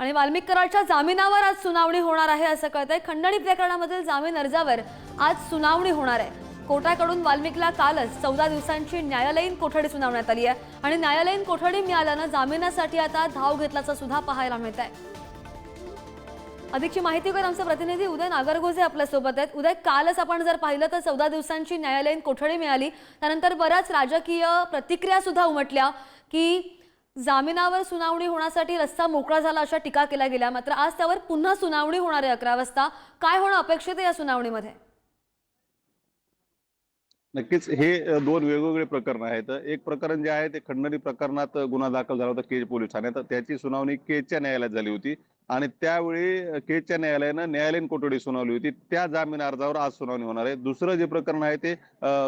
आणि वाल्मिक कराडच्या जामिनावर आज सुनावणी होणार आहे असं कळतंय. खंडणी प्रकरणामधील जामीन अर्जावर आज सुनावणी होणार आहे. कोर्टाकडून वाल्मिकला कालच चौदा दिवसांची न्यायालयीन कोठडी सुनावण्यात आली आहे. आणि न्यायालयीन कोठडी मिळाल्यानं जामिनासाठी आता धाव घेतल्याचं सुद्धा पाहायला मिळत आहे अधिकची माहिती कर आमचे प्रतिनिधी उदय नागरगोजे आपल्यासोबत आहेत. उदय कालच आपण जर पाहिलं तर चौदा दिवसांची न्यायालयीन कोठडी मिळाली. त्यानंतर बऱ्याच राजकीय प्रतिक्रिया सुद्धा उमटल्या की जामिनावर सुनावणी होण्यासाठी रस्ता मोकळा झाला अशा टीका केल्या गेल्या. मात्र आज त्यावर पुन्हा सुनावणी होणार आहे अकरा वाजता. काय होणं अपेक्षित आहे या सुनावणीमध्ये? नक्कीच हे दोन वेगवेगळे प्रकरण आहेत. एक प्रकरण जे आहे ते खंडणी प्रकरणात गुन्हा दाखल झाला होता केज पोलीस ठाण्यात त्याची सुनावणी केजच्या न्यायालयात झाली होती. आणि त्यावेळी केजच्या न्यायालयानं न्यायालयीन कोठडी सुनावली होती. त्या जामीन अर्जावर आज सुनावणी होणार आहे. दुसरं जे प्रकरण आहे ते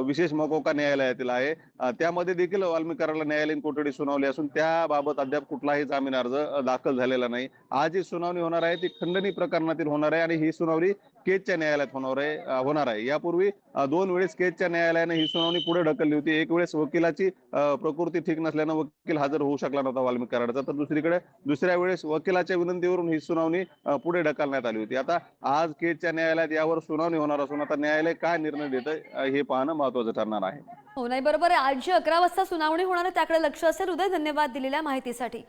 विशेष मकोका न्यायालयातील आहे. त्यामध्ये देखील वाल्मिकाराला न्यायालयीन कोठडी सुनावली असून त्याबाबत अद्याप कुठलाही जामीन अर्ज दाखल झालेला नाही. आज जी सुनावणी होणार आहे ती खंडणी प्रकरणातील होणार आहे आणि ही सुनावणी केजच्या न्यायालयात होणार आहे होणार आहे. यापूर्वी दोन वेळेस केजच्या न्यायालयाने ही सुनावणी पुढे ढकलली होती. एक वेळेस वकिलाची प्रकृती ठीक नसल्यानं वकील हजर होऊ शकला नव्हता वाल्मिक कराडचा. तर दुसरीकडे दुसऱ्या वेळेस वकिलाच्या विनंतीवरून ही सुनावणी पुढे ढकलण्यात आली होती. आता आज केजच्या न्यायालयात यावर सुनावणी होणार असून आता न्यायालय काय निर्णय देतं हे पाहणं महत्वाचं ठरणार आहे. हो नाही बरोबर आहे. आज जी अकरा वाजता सुनावणी होणार आहे. त्याकडे लक्ष असेल. उदय धन्यवाद दिलेल्या माहितीसाठी.